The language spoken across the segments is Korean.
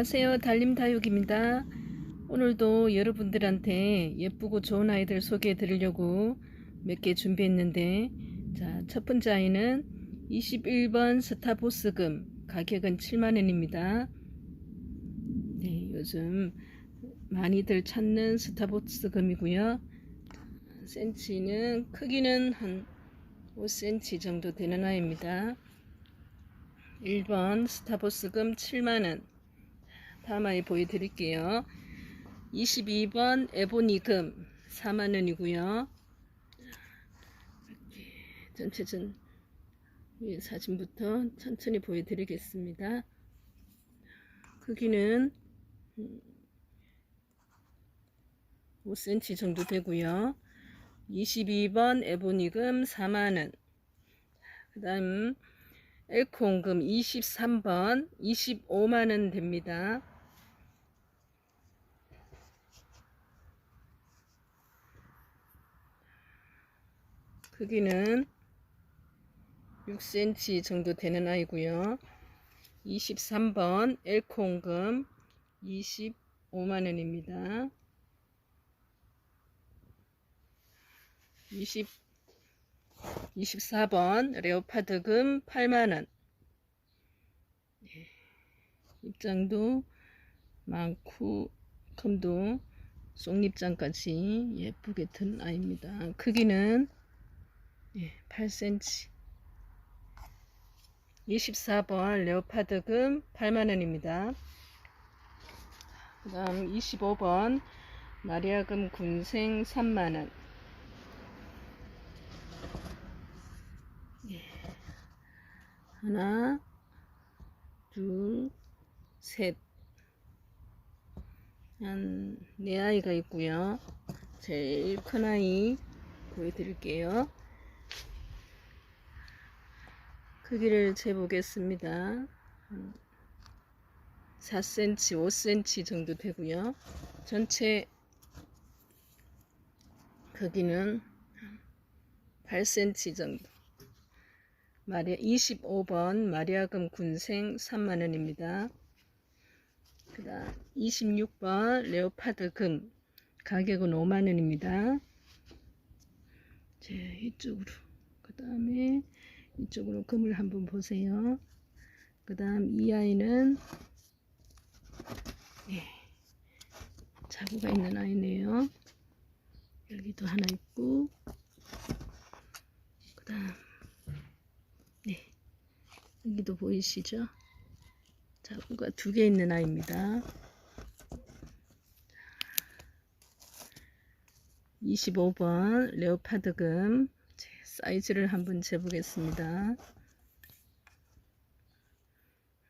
안녕하세요. 달림다육입니다. 오늘도 여러분들한테 예쁘고 좋은 아이들 소개해 드리려고 몇 개 준비했는데, 자, 첫 번째 아이는 21번 스타보스금, 가격은 7만원입니다. 네, 요즘 많이들 찾는 스타보스금이고요. 센치는, 크기는 한 5cm 정도 되는 아이입니다. 1번 스타보스금 7만원. 다음 아이 보여드릴게요. 22번 에보니금 4만원이고요. 이렇게 전체 전 위에 사진부터 천천히 보여드리겠습니다. 크기는 5cm 정도 되고요. 22번 에보니금 4만원. 그 다음 엘콩금 23번 25만원 됩니다. 크기는 6cm 정도 되는 아이고요. 23번 엘콩금 25만원입니다. 20 24번 레오파드금 8만원 입장도 많고 금도 속립장까지 예쁘게 든 아이입니다. 크기는 8cm 24번 레오파드금 8만원입니다. 그 다음 25번 마리아금 군생 3만원 하나, 둘, 셋. 한, 네 아이가 있고요. 제일 큰 아이 보여드릴게요. 크기를 재보겠습니다. 4cm, 5cm 정도 되고요. 전체 크기는 8cm 정도. 마리아 25번 마리아금 군생 3만원입니다. 그 다음 26번 레오파드 금 가격은 5만원입니다. 제 이쪽으로 그 다음에 이쪽으로 금을 한번 보세요. 그 다음 이 아이는 예, 자구가 있는 아이네요. 여기도 하나 있고 그 다음 네, 여기도 보이시죠? 자구가 두 개 있는 아이입니다. 25번 레오파드금 사이즈를 한번 재보겠습니다.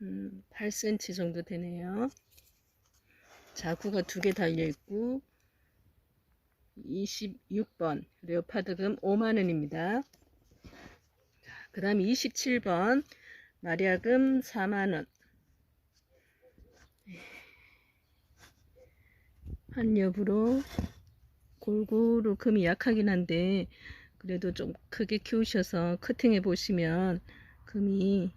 음, 8cm 정도 되네요. 자구가 두 개 달려있고 26번 레오파드금 5만원입니다. 그 다음 27번 마리아금 4만원 한 엽으로 골고루 금이 약하긴 한데 그래도 좀 크게 키우셔서 커팅해 보시면 금이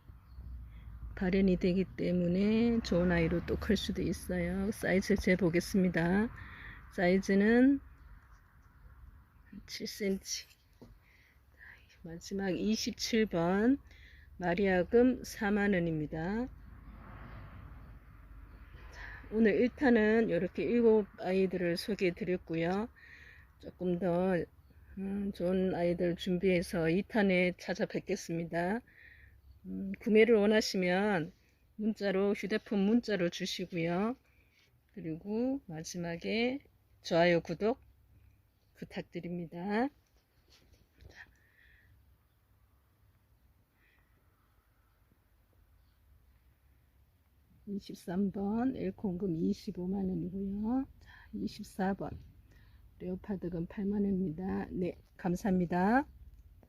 발현이 되기 때문에 좋은 아이로 또 클 수도 있어요 사이즈 재보겠습니다 사이즈는 7cm 마지막 27번 마리아금 4만원입니다. 오늘 1탄은 이렇게 7 아이들을 소개해 드렸고요. 조금 더 음, 좋은 아이들 준비해서 2탄에 찾아뵙겠습니다. 음, 구매를 원하시면 문자로 휴대폰 문자로 주시고요. 그리고 마지막에 좋아요 구독 부탁드립니다. 23번 엘콩금 25만원이고요. 24번 레오파드금 8만원입니다. 네, 감사합니다.